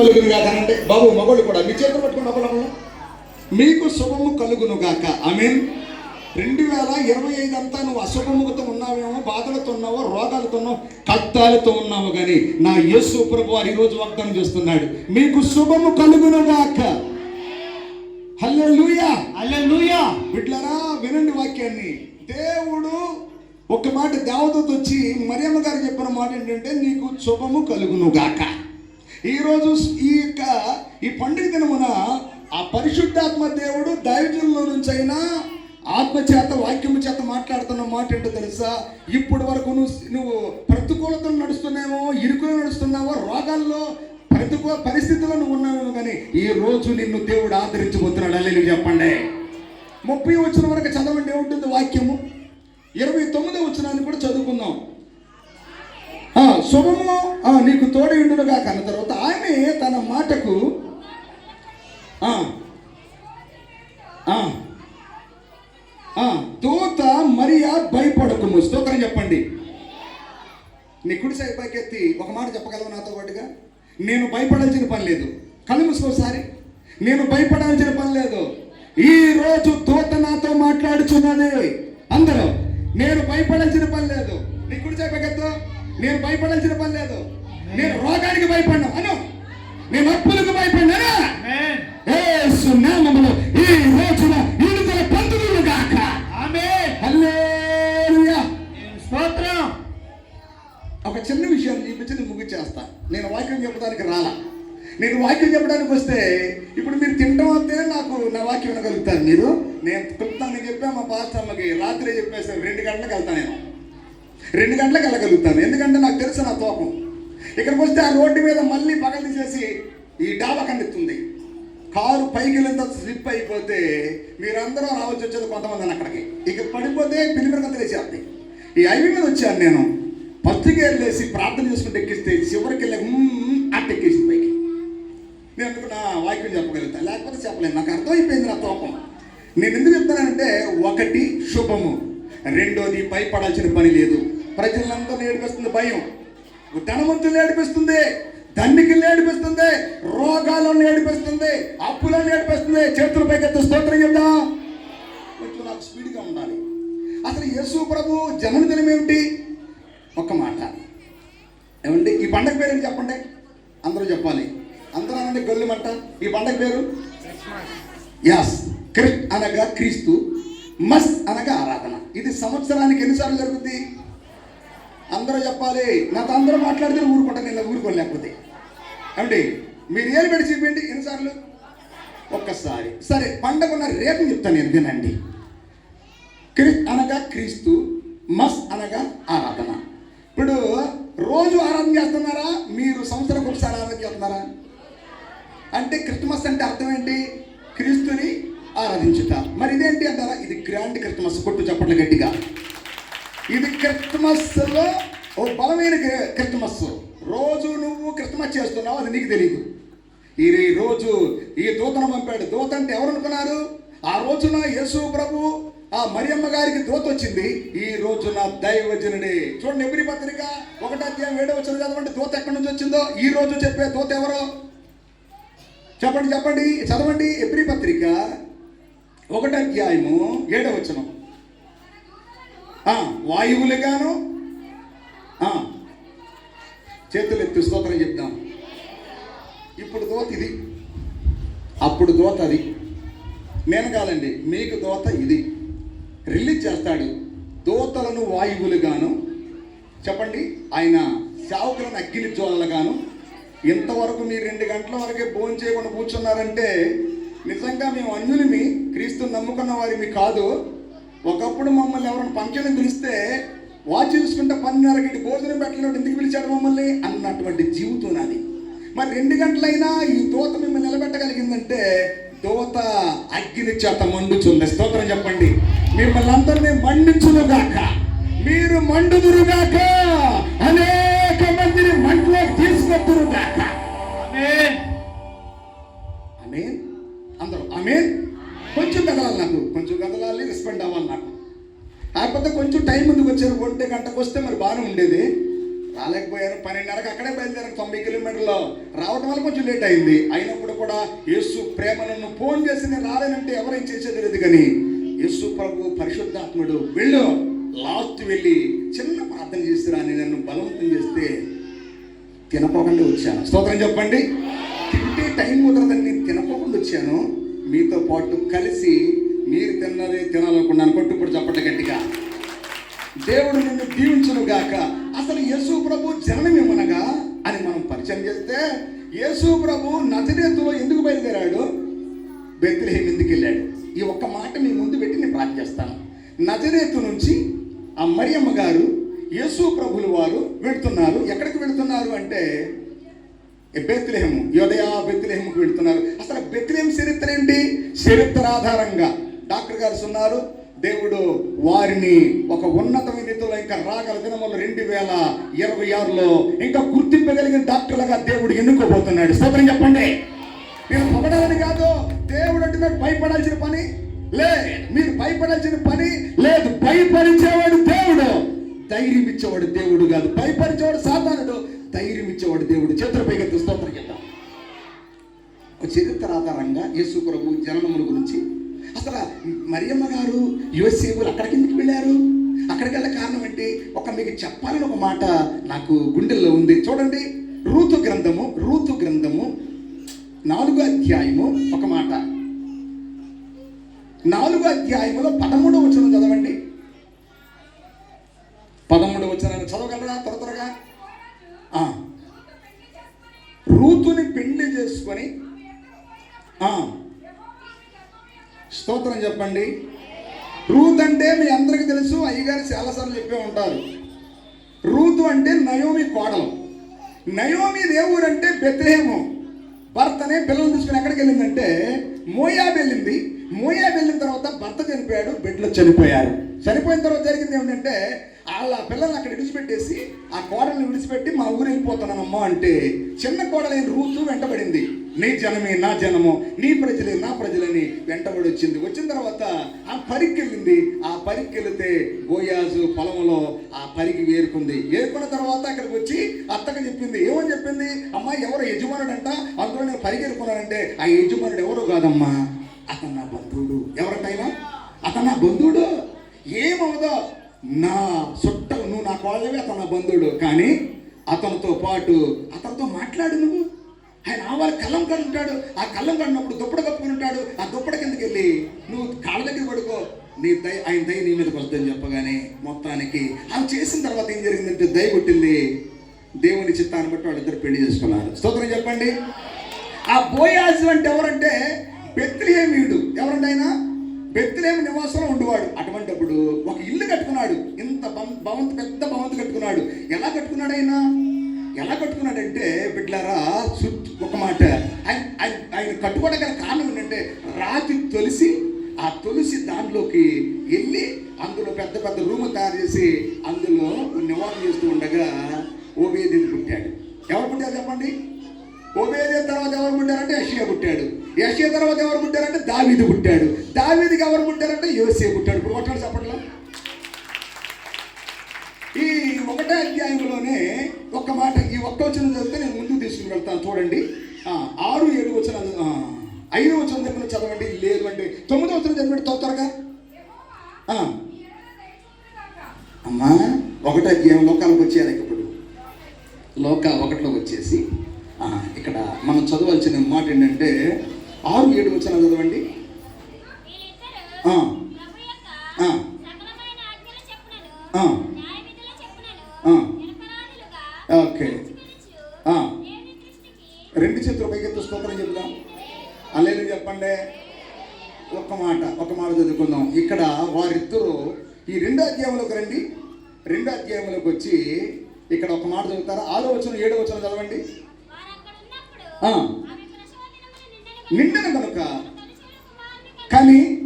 కలుగును గాక అంటే బాబు మగోళ్ళు కూడా మీ చేతులు పట్టుకుని ఒకళ్ళు మీకు శుభము కలుగును గాక. మీన్ రెండు వేల ఇరవై ఐదు అంతా నువ్వు అశుభముఖతో ఉన్నావేమో బాధలతో ఉన్నావో రోగాలతో ఉన్నావు కష్టాలతో ఉన్నావు కానీ నా యేసు ప్రభు వారు ఈరోజు వాగ్దానం చేస్తున్నాడు. మీకు శుభము కలుగును గాక. హల్లెలూయా. హల్లెలూయా. బిడ్లరా వినండి వాక్యాన్ని. దేవుడు ఒక మాట దేవతతో వచ్చి మరియమ్మ గారు చెప్పిన మాట ఏంటంటే నీకు శుభము కలుగును గాక. ఈరోజు ఈ యొక్క ఈ పండుగ దినమున ఆ పరిశుద్ధాత్మ దేవుడు దైవజనుల నుంచి అయినా ఆత్మ చేత వాక్యము చేత మాట్లాడుతున్న మాట ఏంటో తెలుసా? ఇప్పుడు వరకు నువ్వు నువ్వు ప్రతికూలతలు నడుస్తున్నావో ఇరుకులు నడుస్తున్నావో రోగాల్లో ప్రతికూల పరిస్థితుల్లో నువ్వు ఉన్నావేమో కానీ ఈ రోజు నిన్ను దేవుడు ఆదరించబోతున్నాడు. అల్లెలు చెప్పండి. ముప్పై వచ్చిన వరకు చదవండి ఏముంటుంది వాక్యము? ఇరవై తొమ్మిది వచ్చినాన్ని కూడా చదువుకుందాం. శుభము ఆ, నీకు తోడయుండునుగా కన్న తర్వాత ఆమె తన మాటకు తోత దూత మరియా భయపడకుము. స్తోత్రం చెప్పండి. నీ కుడి సైడ్ పైకెత్తి ఒక మాట చెప్పగలవు నాతో పాటుగా? నేను భయపడాల్సిన పని లేదు. కళ్ళు మూసుకోసారి నేను భయపడాల్సిన పని లేదు. ఈ రోజు దూత నాతో మాట్లాడుచున్నది. అందరూ నేను భయపడాల్సిన పని లేదు నీ కుడి సైడ్ పైకెత్తు నేను భయపడాల్సిన పని లేదు. ఈ డాబా కన్నెత్తుంది కారు పైకి వెళ్ళినంత స్లిప్ అయిపోతే మీరందరూ రావచ్చు వచ్చేది కొంతమంది అక్కడికి. ఇక పడిపోతే పిలిమిరగంత లేచేస్తాయి ఈ హైవే మీద వచ్చాను నేను. ఫస్ట్ గేర్ లేసి ప్రార్థన చేసుకుంటే ఎక్కిస్తే చివరికి వెళ్ళి అట్ట ఎక్కేసింది పైకి. నేను అనుకున్నా వాక్యం చెప్పగలుగుతా. లేకపోతే చెప్పలేను. నాకు అర్థమైపోయింది నా తోపం. నేను ఎందుకు చెప్తానంటే ఒకటి శుభము. రెండోది భయపడాల్సిన పని లేదు. ప్రజలందరూ నేర్పిస్తుంది భయం. ధనవంతులు నేర్పిస్తుంది ధన్నికులు ఏడిపిస్తుంది రోగాలను ఏడిపిస్తుంది అప్పులను ఏడిపిస్తుంది చేతుల పైకెత్తు స్తోత్రం చెప్దాం కొంచెం నాకు స్పీడ్గా ఉండాలి. అసలు యేసు ప్రభు జన్మదినం ఏమిటి? ఒక్క మాట. ఏమండి? ఈ పండగ పేరు ఏంటి చెప్పండి? అందరూ చెప్పాలి. అందరూ అనండి గొల్లిమంట ఈ పండగ పేరు? యాస్ క్రిస్ట్ అనగా క్రీస్తు మస్ అనగా ఆరాధన. ఇది సంవత్సరానికి ఎన్నిసార్లు జరుగుతుంది అందరూ చెప్పాలి. నాతో అందరూ మాట్లాడితే ఊరుకుంటాను నేను ఊరుకోను లేకపోతే. ఏమండి? మీరు ఏం పెట్టి చూపించండి? ఎన్నిసార్లు? ఒక్కసారి. సరే పండగ ఉన్న రేపు చెప్తాను నేను వినండి. క్రిస్ అనగా క్రీస్తు మస్ అనగా ఆరాధన. ఇప్పుడు రోజు ఆరాధన చేస్తున్నారా? మీరు సంవత్సరం ఒకసారి ఆరాధన చేస్తున్నారా? అంటే క్రిస్మస్ అంటే అర్థం ఏంటి? క్రీస్తుని ఆరాధించుట. మరి ఇదేంటి అంటారా? ఇది గ్రాండ్ క్రిస్మస్ కొట్టు చప్పట్లు గట్టిగా. ఇది క్రిస్మస్లో ఓ బలమైన క్రిస్మస్ రోజు నువ్వు క్రిస్మస్ చేస్తున్నావు అది నీకు తెలియదు ఈ రోజు ఈ దూతను పంపాడు. దూత అంటే ఎవరు అనుకున్నారు ఆ రోజున యేసు ప్రభు ఆ మరియమ్మ గారికి దూత వచ్చింది. ఈ రోజున దైవజనుడి. చూడండి ఎవ్రీ పత్రిక ఒకటో అధ్యాయం ఏడో వచ్చిన చదవండి. దూత ఎక్కడి నుంచి వచ్చిందో? ఈ రోజు చెప్పే దూత ఎవరు? చెప్పండి చెప్పండి చదవండి ఎవ్రీ పత్రిక ఒకటో అధ్యాయము ఏడో వచనం. వాయువులుగాను. చేతులు ఎత్తి స్తోత్రం చెప్దాం. ఇప్పుడు దోత ఇది. అప్పుడు దోత అది. నేను కాదండి మీకు దోత ఇది. రిలీజ్ చేస్తాడు. దోతలను వాయువులుగాను. చెప్పండి ఆయన సేవకులను అగ్ని జ్వాలలుగాను. ఇంతవరకు మీరు రెండు గంటల వరకే భోజనం చేయకుండా కూర్చున్నారంటే నిజంగా మేము అన్యులమి క్రీస్తు నమ్ముకున్న వారిమి కాదు. ఒకప్పుడు మమ్మల్ని ఎవరైనా ఫంక్షన్ పిలిస్తే వాచ్ చూసుకుంటే పన్నెండున్నరకి భోజనం పెట్టలేదు ఎందుకు పిలిచాడు మమ్మల్ని? అన్నటువంటి జీవితం నాది. మరి రెండు గంటలైనా ఈ దోత మిమ్మల్ని నిలబెట్టగలిగిందంటే దోత అగ్ని చేత మండుచుంది. స్తోత్రం చెప్పండి. మిమ్మల్ని అందరినీ మండించునుగాక. మీరు మండుదురుగాక. కొంచెం రెస్పెండ్ అవ్వాలి నాకు కాకపోతే కొంచెం టైం ముందుకు వచ్చారు ఒంటి గంటకు వస్తే మరి బాగానే ఉండేది. రాలేకపోయారు పన్నెండున్నరకు అక్కడే బయలుదేరారు తొంభై కిలోమీటర్లు. రావడం వల్ల కొంచెం లేట్ అయింది. అయినప్పుడు కూడా యేసు ప్రేమ నన్ను ఫోన్ చేసి నేను రాలేనంటే ఎవరేం చేసేది లేదు కానీ యేసు ప్రభు పరిశుద్ధాత్ముడు వెళ్ళు లాస్ట్ వెళ్ళి చిన్న ప్రార్థన చేసిరా అని నన్ను బలవంతం చేస్తే తినపోకుండా వచ్చాను. స్తోత్రం చెప్పండి. తింటే టైం కుదరదని నేను తినపోకుండా వచ్చాను. మీతో పాటు కలిసి మీరు తిన్నదే తినాలనుకున్నాను కొట్టుప్పుడు చప్పట్ల గట్టిగా. దేవుడు నిన్ను దీవించును గాక అసలు యేసు ప్రభు జననమేమనగా అని మనం పరిచయం చేస్తే యేసు ప్రభు నజరేతులో ఎందుకు బయలుదేరాడు? బెత్తిలేం ఎందుకు వెళ్ళాడు? ఈ ఒక్క మాట మీ ముందు పెట్టి నేను ప్రార్థన చేస్తాను. నజరేతు నుంచి ఆ మరియమ్మ గారు యేసు ప్రభులు వారు వెళుతున్నారు. ఎక్కడికి వెళుతున్నారు అంటే బెత్లెహము యోదయా బెత్లెహముకు వెళుతున్నారు. అసలు బెత్లెహం చరిత్ర ఏంటి? చరిత్ర ఆధారంగా. డాక్టర్ గారు ఉన్నారు దేవుడు వారిని ఒక ఉన్నతమైన రీతిలో ఇంకా రాగల దినములు రెండు వేల ఇరవై ఆరులో ఇంకా గుర్తింపగలిగిన డాక్టర్లుగా దేవుడు ఎన్నుకోబోతున్నాడు. స్తోత్రం చెప్పండి. నేను పొగడాలని కాదు దేవుడు అంటే మీరు భయపడాల్సిన పని లే మీరు భయపడాల్సిన పని లేదు. భయపరిచేవాడు దేవుడు. ధైర్యం ఇచ్చేవాడు దేవుడు కాదు. భయపరిచేవాడు సాధారణుడు ధైర్యం ఇచ్చేవాడు దేవుడు. చేతుల పైకి స్తోత్రం చేద్దాం ఒక చరిత్ర ఆధారంగా యేసు ప్రభు జననముల గురించి అసలు మరియమ్మ గారు యువసేవులు అక్కడికి ఎందుకు వెళ్ళారు? అక్కడికి వెళ్ళే కారణం ఏంటి? ఒక మీకు చెప్పాలని ఒక మాట నాకు గుండెల్లో ఉంది. చూడండి రూతు గ్రంథము రూతు గ్రంథము నాలుగో అధ్యాయము ఒక మాట. నాలుగో అధ్యాయములో పదమూడవ వచనం చదవండి. పదమూడవ వచనాన్ని చదవగలరా? త్వర త్వరగా. రూతుని పెళ్ళి చేసుకొని స్తోత్రం చెప్పండి. రూత్ అంటే మీ అందరికీ తెలుసు అయ్యగారు చాలాసార్లు చెప్పే ఉంటారు. రూతు అంటే నయోమి కోడలు. నయోమి దేవుడు అంటే బెత్లేహము. భర్తనే పిల్లలు తీసుకుని ఎక్కడికి వెళ్ళిందంటే మోయాబ్ వెళ్ళింది. మోయాబ్ వెళ్ళిన తర్వాత భర్త చనిపోయాడు బిడ్డలు చనిపోయారు. చనిపోయిన తర్వాత జరిగింది ఏమిటంటే వాళ్ళ పిల్లల్ని అక్కడ విడిచిపెట్టేసి ఆ కోడల్ని విడిచిపెట్టి మా ఊరు వెళ్ళిపోతున్నానమ్మా అంటే చిన్న కోడలైన రూతు వెంటబడింది. నీ జనమే నా జనము నీ ప్రజలే నా ప్రజలని వెంటబడి వచ్చింది. వచ్చిన తర్వాత ఆ పరికి వెళ్ళింది ఆ పరికి గోయాజు పొలంలో ఆ పరికి వేరుకుంది. వేరుకున్న తర్వాత అక్కడికి వచ్చి అత్తకు చెప్పింది. ఏమని చెప్పింది? అమ్మా ఎవరు యజమానుడు అంట అందులో నేను పరికి ఆ యజమానుడు ఎవరు కాదమ్మా? అతను నా బంధువుడు. ఎవరికైనా అతను నా బంధువుడు? ఏమవుదో? నా చుట్ట నువ్వు నా కోళ్ళవి అతను నా బంధువుడు. కానీ అతనితో పాటు అతనితో మాట్లాడు నువ్వు. ఆయన ఆవాల కళ్ళం కడుంటాడు ఆ కళ్ళం కడినప్పుడు దుప్పడ కప్పుకుని ఉంటాడు. ఆ దుప్పడ కిందకి వెళ్ళి నువ్వు కాళ్ళ దగ్గర పడుకో. నీ దయ ఆయన దయ నీ మీద పడుతుందని చెప్పగానే మొత్తానికి ఆమె చేసిన తర్వాత ఏం జరిగిందంటే దయ కొట్టింది. దేవుని చిత్తాన్ని బట్టి వాళ్ళిద్దరు పెళ్ళి చేసుకున్నారు. స్తోత్రం చెప్పండి. ఆ బోయాజు అంటే ఎవరంటే బెత్రిహేమీయుడు ఎవరంటే ఆయన? బెత్రిహేమి నివాసంలో ఉండేవాడు. అటువంటిప్పుడు ఒక ఇల్లు కట్టుకున్నాడు. ఇంత భవం- భవంతి పెద్ద భవంతి కట్టుకున్నాడు. ఎలా కట్టుకున్నాడు ఆయన? ఎలా కట్టుకున్నాడంటే బిడ్లారా చుట్టూ ఒక మాట. ఆయన ఆయన- ఆయన కట్టుకోవడం గల కారణం ఏంటంటే రాతి తొలిసి ఆ తులసి దాంట్లోకి వెళ్ళి అందులో పెద్ద పెద్ద రూమ్ తయారు చేసి అందులో నివారణ చేస్తూ ఉండగా ఓబేది పుట్టాడు. ఎవరు పుట్టారు చెప్పండి? ఓబేదే తర్వాత ఎవరు పుట్టారంటే యషియా పుట్టాడు. యషియా తర్వాత ఎవరు పుట్టారంటే దావీదు పుట్టాడు. దావీదికి ఎవరు పుట్టారంటే యోసే పుట్టాడు. ఇప్పుడు కొట్టాడు చెప్పట్లో? ఈ ఒకటే అధ్యాయంలోనే ఒక్క మాట ఈ ఒక్క వచ్చిన చదివితే నేను ముందుకు తీసుకుని వెళ్తాను. చూడండి. ఆరు ఏడు వచ్చిన ఐదు వచ్చిన దగ్గర చదవండి. లేదు అంటే తొమ్మిది వచ్చిన చదివండి తొందరగా అమ్మా ఒకటే అధ్యాయం లోకాలకు వచ్చేయాలి ఇప్పుడు. లోక ఒకటిలోకి వచ్చేసి ఇక్కడ మనం చదవాల్సిన మాట ఏంటంటే ఆరు ఏడు వచ్చిన చదవండి. ఓకే. రెండు చేతులు పైకెత్తు స్తోత్రం చెప్దాం అల్లేలు చెప్పండి. ఒక మాట ఒక మాట చదువుకుందాం. ఇక్కడ వారిద్దరూ ఈ రెండో అధ్యాయంలోకి రండి. రెండో అధ్యాయంలోకి వచ్చి ఇక్కడ ఒక మాట చదువుతారా. ఆరో వచ్చిన ఏడో వచ్చిన చదవండి వారు అక్కడ ఉన్నప్పుడు ఆ. ఆమె ప్రసవ దినములు నిండిన కనుక కానీ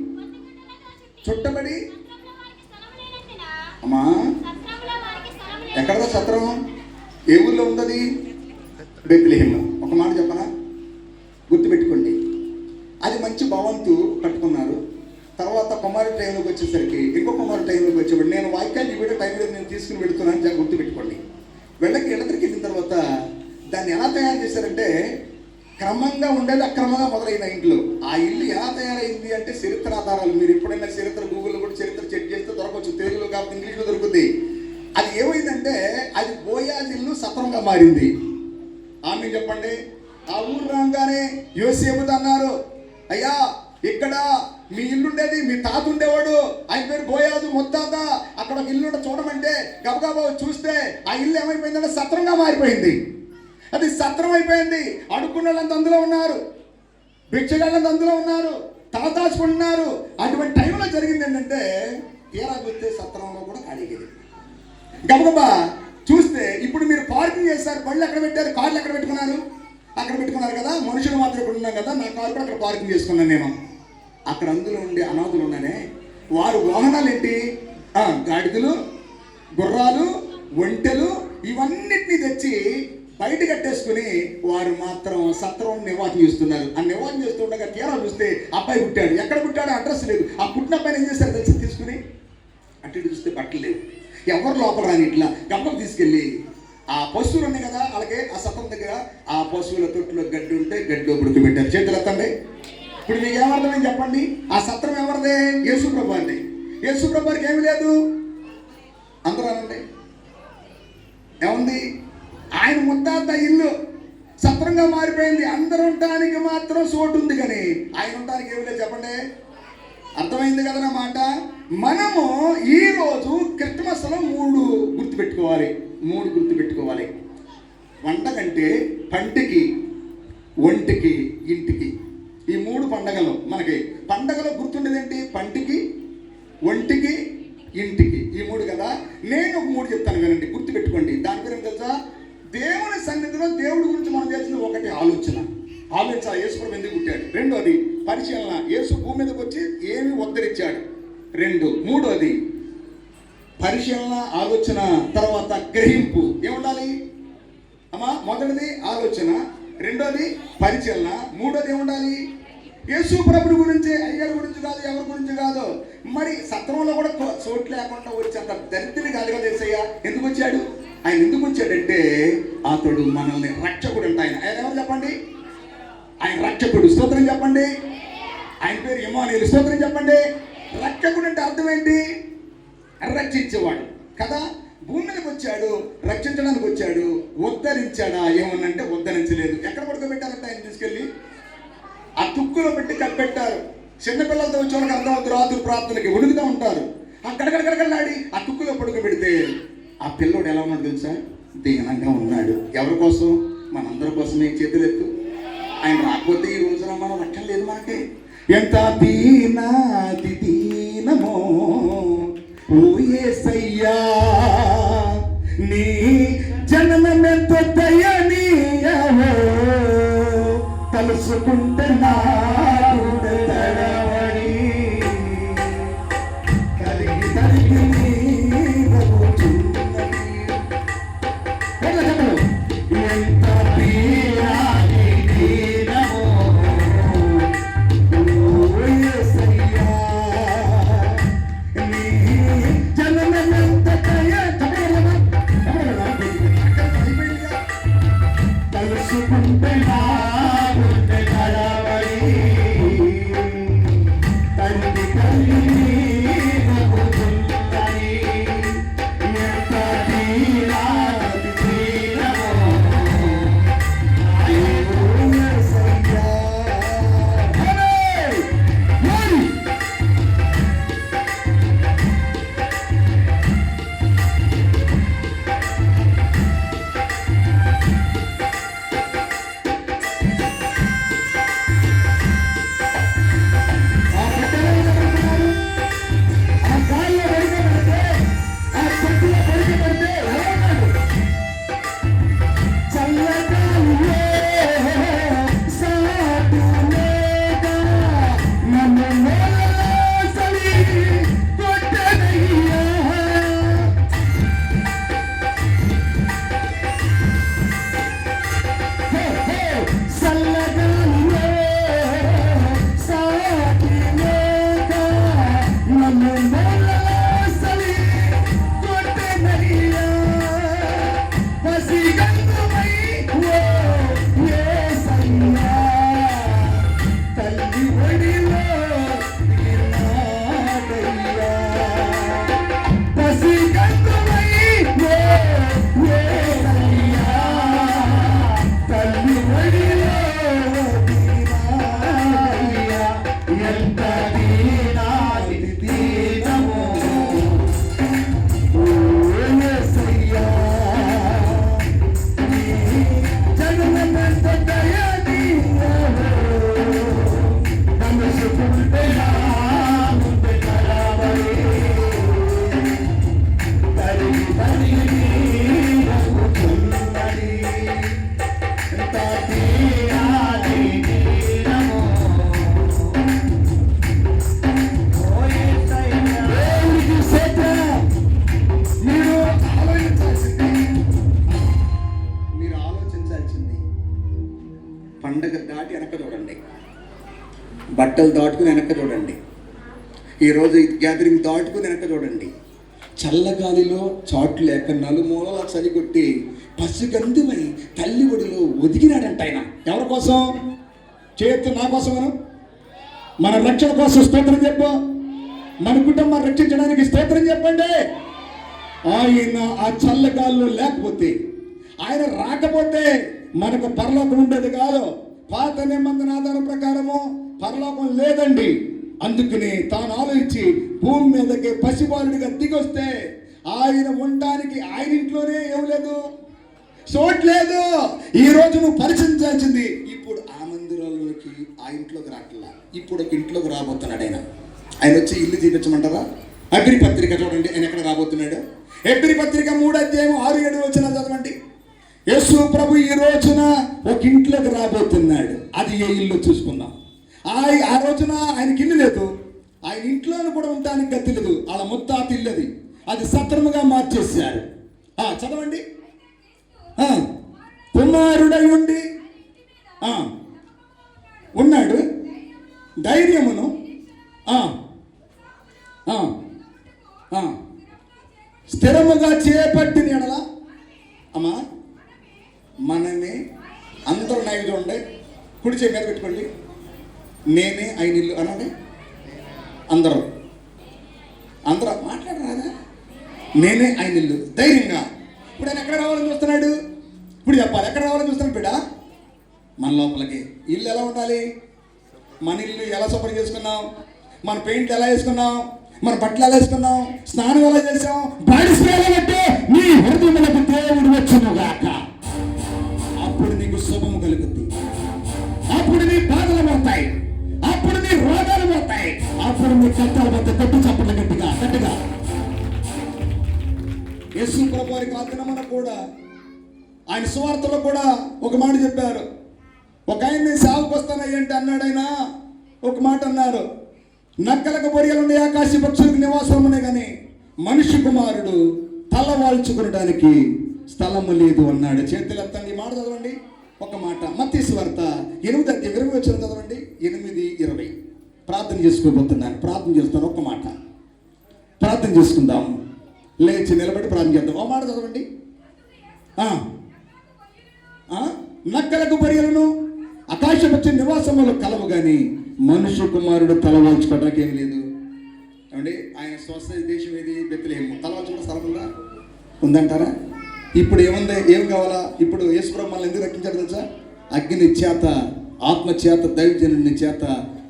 చుట్టబడి అమ్మా. ఎక్కడదో సత్రం? ఏ ఊర్లో ఉందది బెత్లెహేమ్ ఒక మాట చెప్పనా? గుర్తుపెట్టుకోండి. అది మంచి భవంతు కట్టుకున్నారు. తర్వాత కుమారి టైంలోకి వచ్చేసరికి ఇంకో కుమారి టైంలోకి వచ్చేవాడు. నేను వాక్యాన్ని వీడియో టైంలో నేను తీసుకుని పెడుతున్నాను. గుర్తుపెట్టుకోండి. వెళ్ళకి ఎడతరికి వెళ్ళిన తర్వాత దాన్ని ఎలా తయారు చేశారంటే క్రమంగా ఉండేది అక్రమంగా మొదలైన ఇంట్లో. ఆ ఇల్లు ఎలా తయారైంది అంటే చరిత్ర ఆధారాలు. మీరు ఎప్పుడైనా చరిత్ర గూగుల్లో కూడా చరిత్ర చెక్ చేస్తే దొరకవచ్చు తెలుగులో కాకపోతే ఇంగ్లీష్లో దొరుకుతుంది అది ఏమైందంటే అది బోయాజ్ ఇల్లు సత్రంగా మారింది. ఆమె చెప్పండి ఆ ఊరు రాగానే యోసేపుది అన్నారు అయ్యా ఇక్కడ మీ ఇల్లు ఉండేది మీ తాత ఉండేవాడు. ఆయన పేరు బోయాజు ముత్తాత. అక్కడ ఒక ఇల్లు ఉంటే చూడమంటే గబగబా చూస్తే ఆ ఇల్లు ఏమైపోయిందంటే సత్రంగా మారిపోయింది. అది సత్రం అయిపోయింది. అడుక్కున్న వాళ్ళంతా అందులో ఉన్నారు. భిక్షగాళ్ళంతా అందులో ఉన్నారు. తలదాచుకుంటున్నారు అటువంటి టైంలో జరిగింది ఏంటంటే తీరా చూస్తే సత్రంలో కూడా అడిగేది గబగబా చూస్తే ఇప్పుడు మీరు పార్కింగ్ చేశారు. బళ్ళు ఎక్కడ పెట్టారు? కార్లు ఎక్కడ పెట్టుకున్నారు? అక్కడ పెట్టుకున్నారు కదా. మనుషులు మాత్రం ఇక్కడ ఉన్నాం కదా. నా కారు కూడా అక్కడ పార్కింగ్ చేసుకున్నాను నేను. అక్కడ అందులో ఉండే అనాథులు ఉన్నానే. వారు వాహనాలు ఏంటి? గాడిదలు గుర్రాలు ఒంటెలు ఇవన్నిటిని తెచ్చి బయట కట్టేసుకుని వారు మాత్రం సత్రం నివాసం చేస్తున్నారు. ఆ నివాసం చేస్తుండగా తీరా చూస్తే అబ్బాయి పుట్టాడు. ఎక్కడ పుట్టాడో అడ్రస్ లేదు. ఆ పుట్టిన అబ్బాయిని ఏం చేశారు తెలిసి తీసుకుని అటు ఇటు చూస్తే బట్టలు లేవు. ఎవరు లోపల రాని ఇట్లా గమ్మకు తీసుకెళ్ళి ఆ పశువులు ఉన్నాయి కదా అలాగే ఆ సత్రం దగ్గర ఆ పశువుల తొట్టులో గడ్డి ఉంటే గడ్డిలో పెట్టారు చేతులు ఎత్తండి. ఇప్పుడు మీకు ఏమర్థమని చెప్పండి? ఆ సత్రం ఎవరిదే? యేసు ప్రభు అండి. యేసు ఏమి లేదు. అందరూ అనండి. ఏముంది? ఆయన ముత్తాత ఇల్లు సత్రంగా మారిపోయింది. అందరు ఉండడానికి మాత్రం చోటు ఉంది కానీ ఆయన ఉండడానికి ఏమి లేదు చెప్పండి. అర్థమైంది కదా నా మాట? మనము ఈరోజు క్రిస్మస్లో మూడు గుర్తు పెట్టుకోవాలి మూడు గుర్తు పెట్టుకోవాలి వంట కంటే పంటికి ఒంటికి ఇంటికి. ఈ మూడు పండగలు మనకి పండగలో గుర్తుండేది ఏంటి? పంటికి ఒంటికి ఇంటికి. ఈ మూడు కదా? నేను ఒక మూడు చెప్తాను వినండి. గుర్తు పెట్టుకోండి దాని గురించి తెలుసా? దేవుని సన్నిధిలో దేవుడి గురించి మనం చేసిన ఒకటి ఆలోచన. ఆలోచన యేసుప్రభు ఎందుకు పుట్టాడు? రెండోది పరిశీలన. యేసు భూమి మీదకి వచ్చి ఏమి ఉద్ధరించాడు? రెండు. మూడోది పరిశీలన ఆలోచన తర్వాత గ్రహింపు. ఏముండాలి? అమ్మా మొదటిది ఆలోచన. రెండోది పరిశీలన. మూడోది ఏముండాలి? యేసు ప్రభుడి గురించి అయ్యగారి గురించి కాదు ఎవరి గురించి కాదు. మరి సత్రంలో కూడా చోటు లేకుండా వచ్చేంత దరిద్రుని కాదు కదా ఎందుకు వచ్చాడు? ఆయన ఎందుకు వచ్చాడంటే అతడు మనల్ని రక్షకుడు అంటే ఆయన. ఆయన ఎవరు చెప్పండి? ఆయన రక్షకుడు. స్తోత్రం చెప్పండి. ఆయన పేరు ఇమానుయేలు స్తోత్రం చెప్పండి. రక్షకుడు అంటే అర్థం ఏంటి? రక్షించేవాడు. కదా? భూమి మీదకి వచ్చాడు రక్షించడానికి వచ్చాడు ఉద్ధరించాడా? ఏమన్నంటే ఉద్ధరించలేదు. ఎక్కడ పడుకోబెట్టారంటే ఆయన తీసుకెళ్ళి? ఆ తుక్కులో పెట్టి కప్పెట్టారు. చిన్నపిల్లలతో వచ్చే వాళ్ళకి అర్థం అవుతుంది రాత్రి ప్రార్థనకి ఉడుకుతూ ఉంటారు. అక్కడక్కడక్కడలాడి ఆ తుక్కులో పడుకోబెడితే ఆ పిల్లోడు ఎలా ఉన్నాడు తెలుసా? దీనంగా ఉన్నాడు. ఎవరి కోసం? మనందరి కోసమే చేతులెత్తు. ఆయన రాకపోతే ఈ రోజున మనం లక్ష్యం లేదు మనకి. ఎంత దీనాది దీనమో. ఓ యేసయ్యా నీ జననమెంత దయనీయవో తలుసుకుంటున్నా. వెనక చూడండి. ఈరోజు ఈ గ్యాదరింగ్ దాటుకుని వెనక చూడండి. చల్లగాలిలో చాటు లేక నలుమూలల చలి కొట్టి తల్లి ఒడిలో ఒదిగినాడంట ఆయన. ఎవరి కోసం? చేయొచ్చు నా కోసం మన రక్షణ కోసం స్తోత్రం చెప్పు. మన కుటుంబం రక్షించడానికి స్తోత్రం చెప్పండి. ఆయన ఆ చల్లగాల్లో లేకపోతే ఆయన రాకపోతే మనకు పరలోకం ఉండేది కాదు. పాత నిబంధన ఆధారం ప్రకారము పరలోకం లేదండి. అందుకని తాను ఆలోచించి భూమి మీదకి పసిబాలుడిగా దిగొస్తే ఆయన ఉండడానికి ఆయన ఇంట్లోనే ఏం లేదు. చోట్లేదు ఈ రోజు నువ్వు పరిశీలించాల్సింది ఇప్పుడు ఆ మందిరంలోకి ఆ ఇంట్లోకి రావట్లా ఇప్పుడు ఒక ఇంట్లోకి రాబోతున్నాడు ఆయన. ఆయన వచ్చి ఇల్లు చూపించమంటారా అగ్ని పత్రిక చూడండి ఆయన ఎక్కడ రాబోతున్నాడు? అగ్ని పత్రిక మూడు అధ్యాయం ఆరు ఏడు వచ్చిన చదవండి. యేసు ప్రభు ఈ రోజున ఒక ఇంట్లోకి రాబోతున్నాడు. అది ఏ ఇల్లు చూసుకుందాం. ఆ ఆ రోజున ఆయనకి ఇల్లు లేదు. ఆయన ఇంట్లోనే కూడా ఉండడానికి గతి లేదు. వాళ్ళ ముత్తాత ఇల్లది అది. సత్రముగా మార్చేశారు. చదవండి. కుమారుడై ఉండి ఉన్నాడు. ధైర్యమును స్థిరముగా చేపట్టిన ఎడల అమ్మా మనమే అందరూ నాయకు ఉండే కుడి చేయి మీద పెట్టుకోండి. నేనే ఆయన ఇల్లు అనండి అందరూ. అందరూ మాట్లాడరాదా? నేనే ఆయన ఇల్లు. ధైర్యంగా. ఇప్పుడు ఆయన ఎక్కడ రావాలని చూస్తున్నాడు? ఇప్పుడు చెప్పాలి. ఎక్కడ రావాలని చూస్తున్నాడు బిడ్డ? మన లోపలికి. ఇల్లు ఎలా ఉండాలి? మన ఇల్లు ఎలా శుభ్రం చేసుకున్నాం? మన పెయింట్ ఎలా వేసుకున్నాం? మన బట్టలు ఎలా వేసుకున్నాం? స్నానం ఎలా చేసాం బాడీ స్ప్రే ఎలా నీ హృదయములకు దేవుడు వచ్చును గాక. అప్పుడు నీకు శుభము కలుగుద్ది. అప్పుడు నీ కష్టాలు పోతాయి గట్టిగా గట్టిగా యేసు ప్రభు వారికి కూడా ఆయన సువార్తలో కూడా ఒక మాట చెప్పారు ఒక ఆయన నేను సాగుకు వస్తానయ్యంటే అన్నాడు ఆయన ఒక మాట అన్నారు నక్కలకు బొరియలుండే ఆకాశ పక్షులకు నివాసం ఉన్నాయి కానీ మనిషి కుమారుడు తల వాల్చుకునడానికి స్థలము లేదు అన్నాడు చేతులు ఎత్తండి ఈ మాట చదవండి ఒక మాట మత్తీసు వార్త ఎనిమిది ఇరవై వచ్చిన చదవండి ఎనిమిది ఇరవై ప్రార్థన చేసుకోబోతున్నాను. ప్రార్థన చేస్తాను ఒక్క మాట. ప్రార్థన చేసుకుందాం. లేచి నిలబడి ప్రార్థన చేద్దాం. ఓ మాట చదవండి. నక్కలకు బరియలను ఆకాశపక్ష నివాసములు కలవు కానీ మనుష్య కుమారుడు తలవాల్చుకోవడానికి ఏం లేదు. ఏమండి? ఆయన స్వస్థ దేశం ఏది? బెత్తలేము తలవాల్చుకున్న స్థలం ఉందంటారా? ఇప్పుడు ఏముంది? ఏం కావాలా? ఇప్పుడు యేసు మనల్ని ఎందుకు రక్షించారు తెలుసా? అగ్ని చేత ఆత్మ చేత దైవజనుని చేత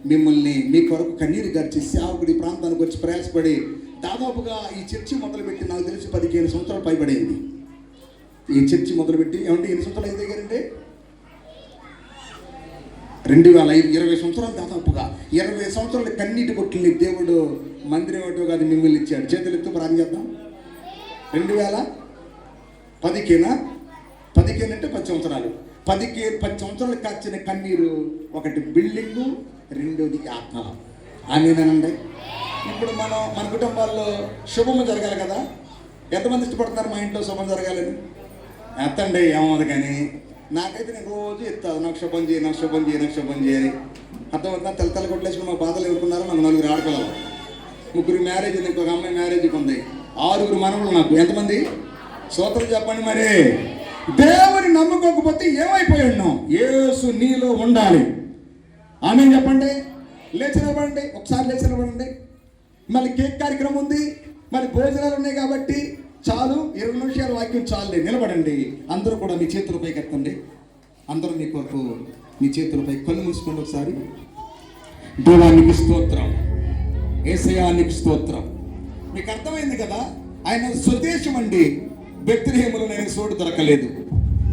మిమ్మల్ని మీ కొరకు కన్నీరు గార్చి సేవకుడి ప్రాంతానికి వచ్చి ప్రయాసపడి దాదాపుగా ఈ చర్చి మొదలుపెట్టి నాకు తెలిసి పదిహేను సంవత్సరాలు పైబడింది. ఈ చర్చి మొదలుపెట్టి ఏమంటే ఎన్ని సంవత్సరాలు అయితే గారంటే రెండు వేల ఐదు ఇరవై సంవత్సరాలు దాదాపుగా. ఇరవై సంవత్సరాలు కన్నీటి కొట్టుల్ని దేవుడు మందిరం ఒకటో కాదు మిమ్మల్ని ఇచ్చాడు. చేతులు ఎత్తు ప్రార్థన చేద్దాం. రెండు వేల పదికేనా? పదికేనంటే పది సంవత్సరాలు. పదికే పది సంవత్సరాలు కాచిన కన్నీరు ఒకటి బిల్డింగు రెండోది ఆత్మ. ఆమెనండి ఇప్పుడు మనం మన కుటుంబాల్లో శుభము జరగాలి కదా? ఎంతమంది ఇష్టపడుతున్నారు మా ఇంట్లో శుభం జరగాలని? ఎత్తండి ఏమవుతుంది కానీ. నాకైతే నేను రోజు ఎత్తాను. నాకు శుభం చేయి నాకు శుభం చేయి నాకు శుభం చేయని అర్థమవుతుందా? తెల్ల తెల్ల కొట్టలేసుకుని మా బాధలు ఎవరుకున్నారో మనం నలుగురు ఆడపిల్లలు. ముగ్గురు మ్యారేజ్ ఉంది ఇంకొక అమ్మాయి మ్యారేజ్కి ఉంది. ఆరుగురు మనవులు నాకు. ఎంతమంది? సోదరులు చెప్పండి మరి. దేవుని నమ్ముకోకపోతే ఏమైపోయి ఉన్నాం? ఏసు నీలో ఉండాలి. ఆమె చెప్పండి. లేచినవ్వండి. ఒకసారి లేచినవ్వండి. మళ్ళీ కేక్ కార్యక్రమం ఉంది. మరి భోజనాలు ఉన్నాయి కాబట్టి చాలు. ఇరవై నిమిషాల వాక్యం చాలు నిలబడండి. అందరూ కూడా మీ చేతుల పైకి ఎత్తండి అందరూ మీ కొరకు మీ చేతులపై కళ్ళు మూసుకోండి ఒకసారి. దేవానికి స్తోత్రం. ఏసయానికి స్తోత్రం. మీకు అర్థమైంది కదా? ఆయన స్వదేశం అండి. బెత్తిలేములో నేను చోటు దొరకలేదు.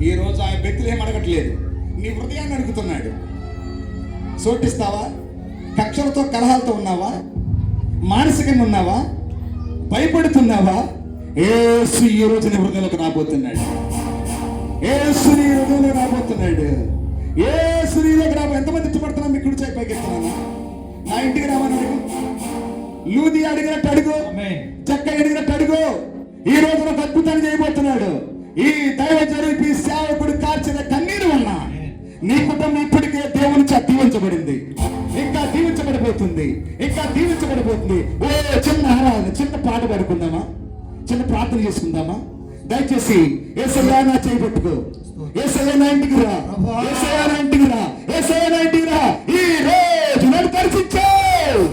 ఈ రోజు ఆయన బెత్తిలేం అడగట్లేదు. నీ హృదయాన్ని అడుగుతున్నాడు. చోటిస్తావా? కక్షలతో కలహాలతో ఉన్నావా? మానసికంగా ఉన్నావా భయపడుతున్నావా? ఏసు ఈ రోజు నీ హృదయంలోకి రాబోతున్నాడు. ఏసు నీ హృదయంలో రాబోతున్నాడు. ఏసు నీ దగ్గర రాబో ఎంతమంది ఇష్టపడుతున్నా మీ కుడి చేయి పైకి ఎత్తున్నాను నా ఇంటికి రామని అడుగు. లూది అడిగినట్టు అడుగు. చక్క అడిగినట్టు అడుగు. ఈ రోజు ఒక అద్భుతాన్ని చేయబోతున్నాడు. ఈ దైవ జరిపి సేవకుడు నీ కుటుంబం ఇప్పటికే దేవుని దీవించబడింది. ఇంకా దీవించబడిపోతుంది. ఇంకా దీవించబడిపోతుంది. ఓ చిన్న ఆరాధన చిన్న పాట పడుకుందామా? చిన్న ప్రార్థన చేసుకుందామా? దయచేసి ఏ నా చేపెట్టుకో ఏ నా ఇంటికి రా. ఏసయ్యా ఇంటికి రా. ఏసయ్యా ఇంటికి రా. ఈ రోజు నన్ను దర్శించావు